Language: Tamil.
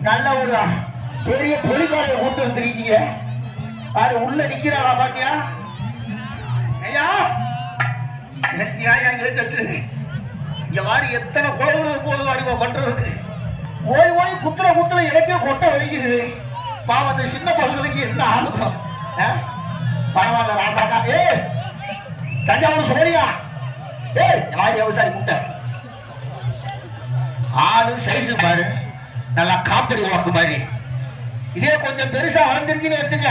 நல்ல ஒரு பெரிய பொலிகாலையை கூட்டு வந்திருக்கீங்க. அது உள்ள நிக்கிறாளா பாத்தியா? ஐயா எனக்கு நியாயம் கட்டு இங்க வாரி எத்தனை குழந்தை போதும் அடிமை பண்றதுக்கு. ஓய் ஓய் குத்துற குத்துல எனக்கே கொட்ட வலிக்குது. பாவம் அந்த சின்ன பசங்களுக்கு என்ன ஆகும்? ஆ? பரவாயில்ல ராசாக்கா. ஏ தஞ்சாவூர் சோனியா ஏய் யார் விவசாயி முட்டை ஆளு சைஸ் பாரு. நல்லா காப்படி வாக்கு மாதிரி. இதே கொஞ்சம் பெருசா வளர்ந்துருக்குன்னு வச்சுங்க